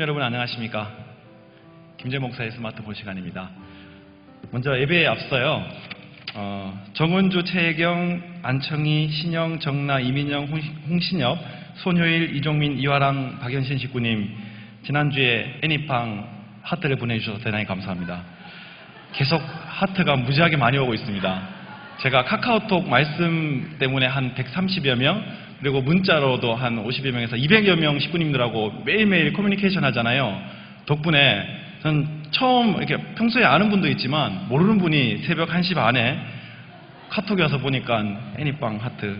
여러분 안녕하십니까? 김재 목사의 스마트폰 시간입니다. 먼저 예배에 앞서요. 어, 정은주, 최혜경, 안청희, 신영, 정나, 이민영, 홍- 홍신엽, 손효일, 이종민, 이화랑, 박현신 식구님 지난주에 애니팡 하트를 보내주셔서 대단히 감사합니다. 계속 하트가 무지하게 많이 오고 있습니다. 제가 카카오톡 말씀 때문에 한 130여 명, 그리고 문자로도 한 50여 명에서 200여 명 식구님들하고 매일매일 커뮤니케이션 하잖아요. 덕분에 전 처음 이렇게 평소에 아는 분도 있지만 모르는 분이 새벽 1시 반에 카톡이 와서 보니까 애니빵 하트.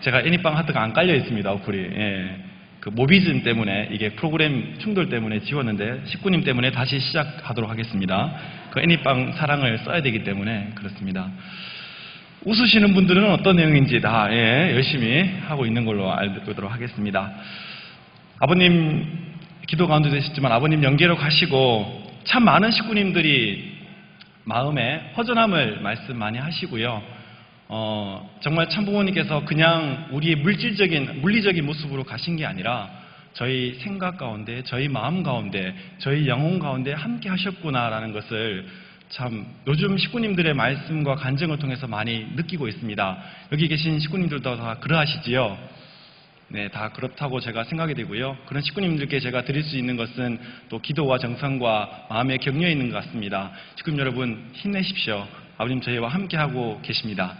제가 애니빵 하트가 안 깔려 있습니다, 어플이. 예. 그 모비즘 때문에 이게 프로그램 충돌 때문에 지웠는데 식구님 때문에 다시 시작하도록 하겠습니다. 그 애니빵 사랑을 써야 되기 때문에 그렇습니다. 웃으시는 분들은 어떤 내용인지 다 예, 열심히 하고 있는 걸로 알도록 하겠습니다. 아버님 기도 가운데 되셨지만 아버님 연계로 가시고 참 많은 식구님들이 마음에 허전함을 말씀 많이 하시고요. 어, 정말 참부모님께서 그냥 우리의 물질적인, 물리적인 모습으로 가신 게 아니라 저희 생각 가운데, 저희 마음 가운데, 저희 영혼 가운데 함께 하셨구나라는 것을 참 요즘 식구님들의 말씀과 간증을 통해서 많이 느끼고 있습니다. 여기 계신 식구님들도 다 그러하시지요? 네, 다 그렇다고 제가 생각이 되고요. 그런 식구님들께 제가 드릴 수 있는 것은 또 기도와 정성과 마음의 격려에 있는 것 같습니다. 식구님 여러분 힘내십시오. 아버님 저희와 함께하고 계십니다.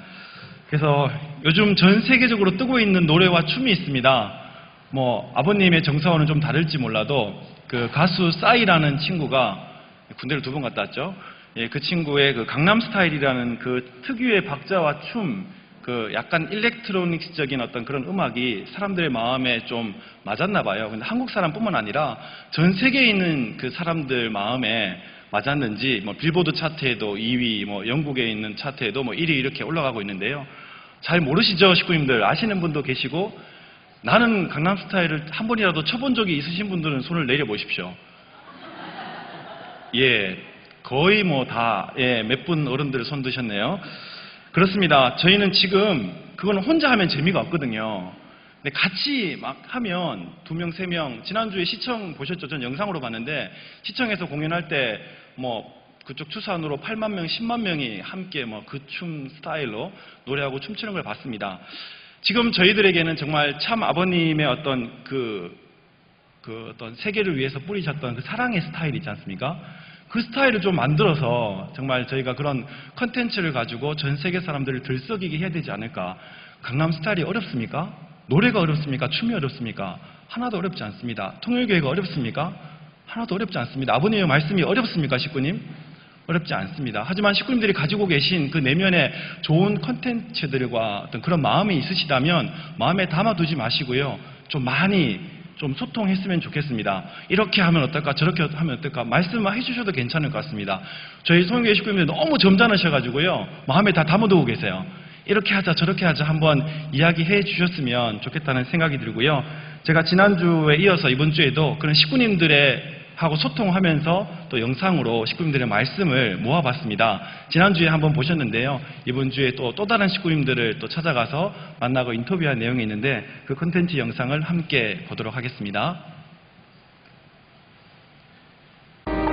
그래서 요즘 전 세계적으로 뜨고 있는 노래와 춤이 있습니다. 뭐 아버님의 정서와는 좀 다를지 몰라도 그 가수 싸이라는 친구가 군대를 두 번 갔다 왔죠. 예, 그 친구의 그 강남 스타일이라는 그 특유의 박자와 춤, 그 약간 일렉트로닉스적인 어떤 그런 음악이 사람들의 마음에 좀 맞았나 봐요. 근데 한국 사람뿐만 아니라 전 세계에 있는 그 사람들 마음에 맞았는지 뭐 빌보드 차트에도 2위, 뭐 영국에 있는 차트에도 뭐 1위 이렇게 올라가고 있는데요. 잘 모르시죠, 식구님들. 아시는 분도 계시고 나는 강남 스타일을 한 번이라도 쳐본 적이 있으신 분들은 손을 내려 보십시오. 예, 거의 뭐 다, 예, 몇 분 어른들 손 드셨네요. 그렇습니다. 저희는 지금, 그거는 혼자 하면 재미가 없거든요. 근데 같이 막 하면 두 명, 세 명, 지난주에 시청 보셨죠? 전 영상으로 봤는데, 시청에서 공연할 때, 뭐, 그쪽 추산으로 8만 명, 10만 명이 함께 뭐 그 춤 스타일로 노래하고 춤추는 걸 봤습니다. 지금 저희들에게는 정말 참 아버님의 어떤 그, 그 어떤 세계를 위해서 뿌리셨던 그 사랑의 스타일 있지 않습니까? 그 스타일을 좀 만들어서 정말 저희가 그런 컨텐츠를 가지고 전 세계 사람들을 들썩이게 해야 되지 않을까. 강남 스타일이 어렵습니까? 노래가 어렵습니까? 춤이 어렵습니까? 하나도 어렵지 않습니다. 통일교회가 어렵습니까? 하나도 어렵지 않습니다. 아버님의 말씀이 어렵습니까, 식구님? 어렵지 않습니다. 하지만 식구님들이 가지고 계신 그 내면에 좋은 컨텐츠들과 어떤 그런 마음이 있으시다면 마음에 담아두지 마시고요. 좀 많이 좀 소통했으면 좋겠습니다. 이렇게 하면 어떨까, 저렇게 하면 어떨까, 말씀을 해주셔도 괜찮을 것 같습니다. 저희 성교회 식구님들 너무 점잖으셔가지고요. 마음에 다 담아두고 계세요. 이렇게 하자, 저렇게 하자 한번 이야기해 주셨으면 좋겠다는 생각이 들고요. 제가 지난주에 이어서 이번 주에도 그런 식구님들의 하고 소통하면서 또 영상으로 식구님들의 말씀을 모아봤습니다. 지난주에 한번 보셨는데요. 이번 주에 또, 또 다른 식구님들을 또 찾아가서 만나고 인터뷰한 내용이 있는데 그 컨텐츠 영상을 함께 보도록 하겠습니다.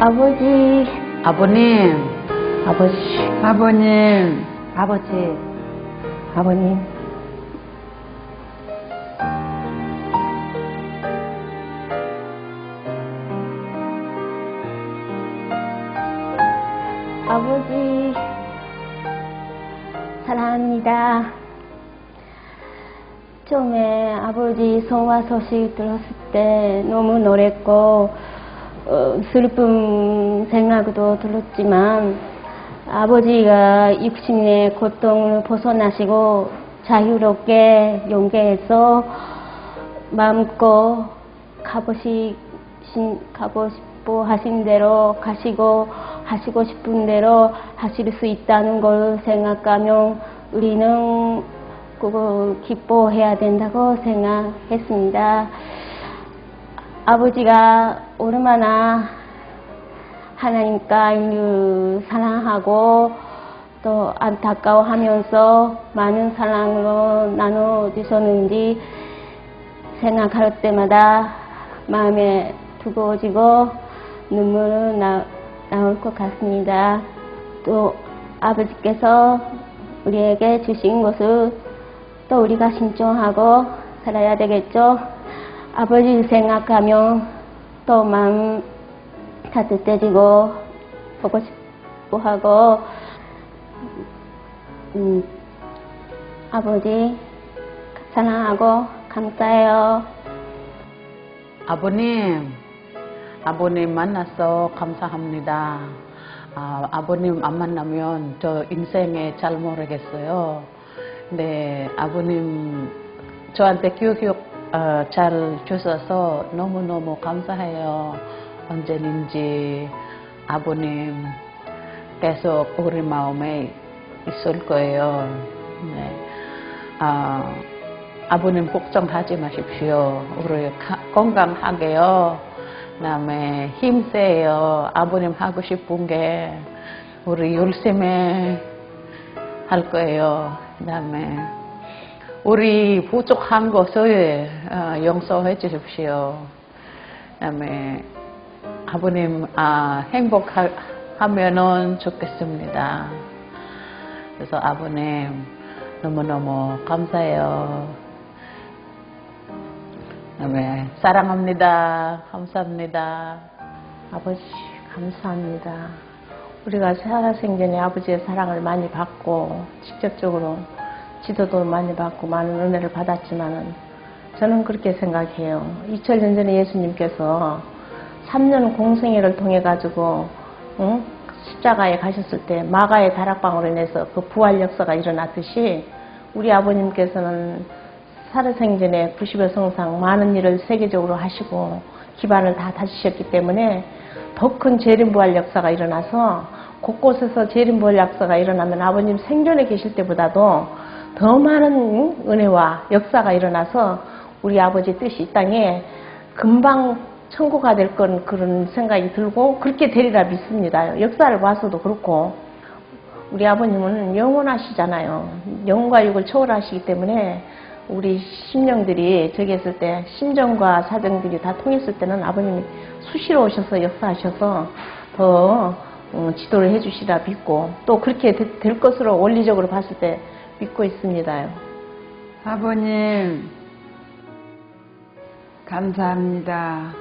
아버지, 아버님, 아버지, 아버님, 아버지, 아버님. 아버지, 사랑합니다. 처음에 아버지 성화 소식 들었을 때 너무 놀랬고, 어, 슬픈 생각도 들었지만, 아버지가 60년 고통을 벗어나시고 자유롭게 용기해서 마음껏 가보시, 가고 싶어 하신 대로 가시고 하시고 싶은 대로 하실 수 있다는 걸 생각하면 우리는 그거 기뻐해야 된다고 생각했습니다. 아버지가 얼마나 하나님과 인류 사랑하고 또 안타까워하면서 많은 사랑으로 나눠 주셨는지 생각할 때마다 마음에 두고지고 눈물은 나, 나올 것 같습니다. 또 아버지께서 우리에게 주신 것을 또 우리가 신중하고 살아야 되겠죠. 아버지를 생각하며 또 마음 따뜻해지고 보고 싶고 하고 음, 아버지 사랑하고 감사해요. 아버님, 아버님 만나서 감사합니다. 아, 아버님 안 만나면 저 인생에 잘 모르겠어요. 근데 아버님 저한테 교육 어, 잘 주셔서 너무너무 감사해요. 언제든지 아버님 계속 우리 마음에 있을 거예요. 네. 아, 아버님 걱정하지 마십시오. 우리 가- 건강하게요. 그다음에 힘세요. 아버님 하고 싶은 게 우리 열심히 할 거예요. 그다음에 우리 부족한 것을 어, 용서해 주십시오. 그다음에 아버님 아, 행복하면은 좋겠습니다. 그래서 아버님 너무너무 감사해요. 그다음에 사랑합니다. 감사합니다. 아버지 감사합니다. 우리가 살아생전에 아버지의 사랑을 많이 받고 직접적으로 지도도 많이 받고 많은 은혜를 받았지만은 저는 그렇게 생각해요. 2000년 전에 예수님께서 3년 공생애를 통해 가지고 응? 십자가에 가셨을 때 마가의 다락방으로 인해서 그 부활 역사가 일어났듯이 우리 아버님께서는 살아생전에 90여 성상 많은 일을 세계적으로 하시고 기반을 다 다지셨기 때문에 더 큰 재림부활 역사가 일어나서 곳곳에서 재림부활 역사가 일어나면 아버님 생전에 계실 때보다도 더 많은 은혜와 역사가 일어나서 우리 아버지 뜻이 이 땅에 금방 천국가 될건 그런 생각이 들고 그렇게 되리라 믿습니다. 역사를 봐서도 그렇고 우리 아버님은 영원하시잖아요. 영과 육을 초월하시기 때문에 우리 심령들이 저기 있을 때 심정과 사정들이 다 통했을 때는 아버님이 수시로 오셔서 역사하셔서 더 어, 지도를 해주시라 믿고 또 그렇게 되- 될 것으로 원리적으로 봤을 때 믿고 있습니다. 아버님, 감사합니다.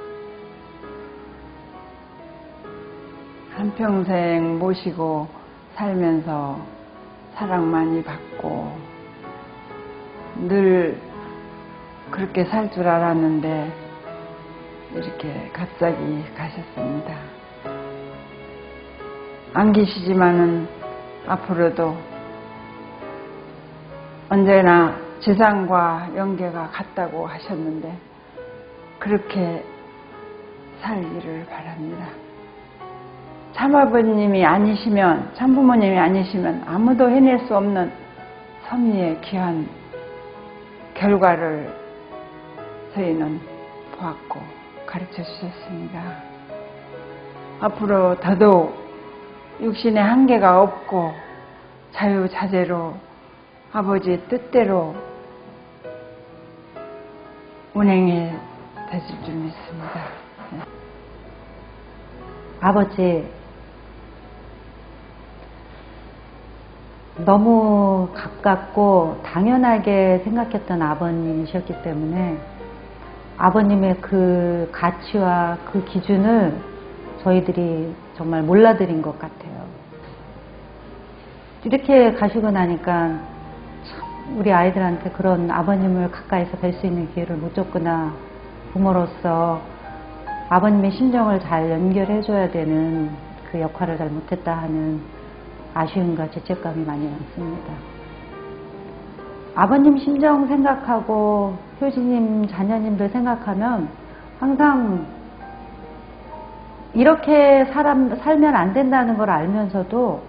한평생 모시고 살면서 사랑 많이 받고 늘 그렇게 살 줄 알았는데 이렇게 갑자기 가셨습니다. 안 계시지만은 앞으로도 언제나 재산과 연계가 같다고 하셨는데 그렇게 살기를 바랍니다. 참아버님이 아니시면 참부모님이 아니시면 아무도 해낼 수 없는 섭리의 귀한 결과를 저희는 보았고 가르쳐 주셨습니다. 앞으로 더더욱 육신의 한계가 없고 자유자재로 아버지의 뜻대로 운행해 되실 줄 믿습니다. 아버지, 너무 가깝고 당연하게 생각했던 아버님이셨기 때문에 아버님의 그 가치와 그 기준을 저희들이 정말 몰라드린 것 같아요. 이렇게 가시고 나니까 참 우리 아이들한테 그런 아버님을 가까이서 뵐 수 있는 기회를 못 줬구나. 부모로서 아버님의 심정을 잘 연결해줘야 되는 그 역할을 잘 못했다 하는 아쉬움과 죄책감이 많이 많습니다. 아버님 심정 생각하고 효진님 자녀님들 생각하면 항상 이렇게 사람, 살면 안 된다는 걸 알면서도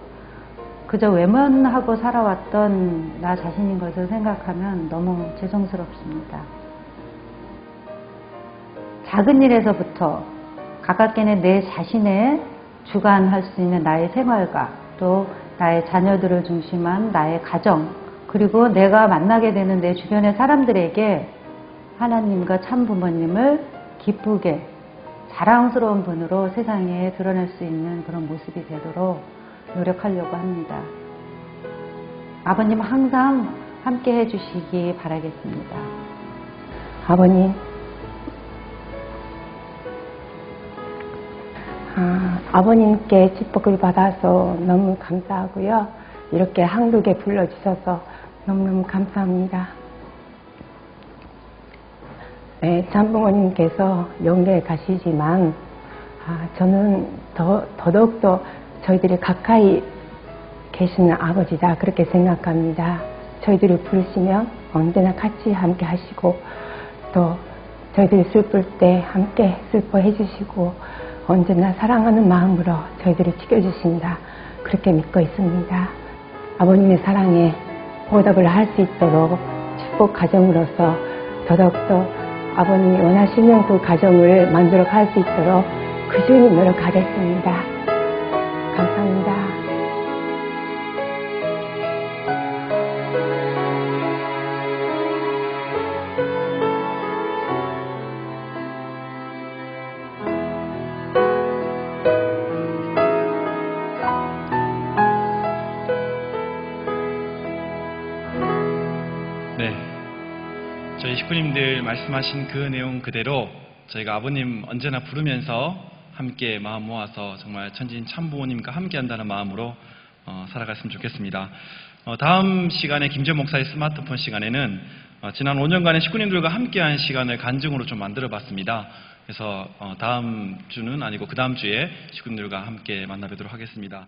그저 외면하고 살아왔던 나 자신인 것을 생각하면 너무 죄송스럽습니다. 작은 일에서부터 가깝게는 내 자신의 주관할 수 있는 나의 생활과 또 나의 자녀들을 중심한 나의 가정 그리고 내가 만나게 되는 내 주변의 사람들에게 하나님과 참 부모님을 기쁘게 자랑스러운 분으로 세상에 드러낼 수 있는 그런 모습이 되도록 노력하려고 합니다. 아버님 항상 함께 해주시기 바라겠습니다. 아버님, 아, 아버님께 축복을 받아서 너무 감사하고요. 이렇게 한국에 불러주셔서 너무너무 감사합니다. 네, 참부모님께서 영계에 가시지만, 아, 저는 더, 더더욱더 저희들이 가까이 계시는 아버지다, 그렇게 생각합니다. 저희들이 부르시면 언제나 같이 함께 하시고, 또 저희들이 슬플 때 함께 슬퍼해 주시고 언제나 사랑하는 마음으로 저희들을 지켜주신다. 그렇게 믿고 있습니다. 아버님의 사랑에 보답을 할 수 있도록 축복 가정으로서 더더욱더 아버님이 원하시는 그 가정을 만들어 갈 수 있도록 그중히 노력하겠습니다. 감사합니다. 말씀하신 그 내용 그대로 저희가 아버님 언제나 부르면서 함께 마음 모아서 정말 천진 참부모님과 함께 한다는 마음으로 어, 살아갔으면 좋겠습니다. 어, 다음 시간에 김재 목사의 스마트폰 시간에는 어, 지난 5년간의 식구님들과 함께한 시간을 간증으로 좀 만들어 봤습니다. 그래서 어, 다음 주는 아니고 그 다음 주에 식구님들과 함께 만나 뵙도록 하겠습니다.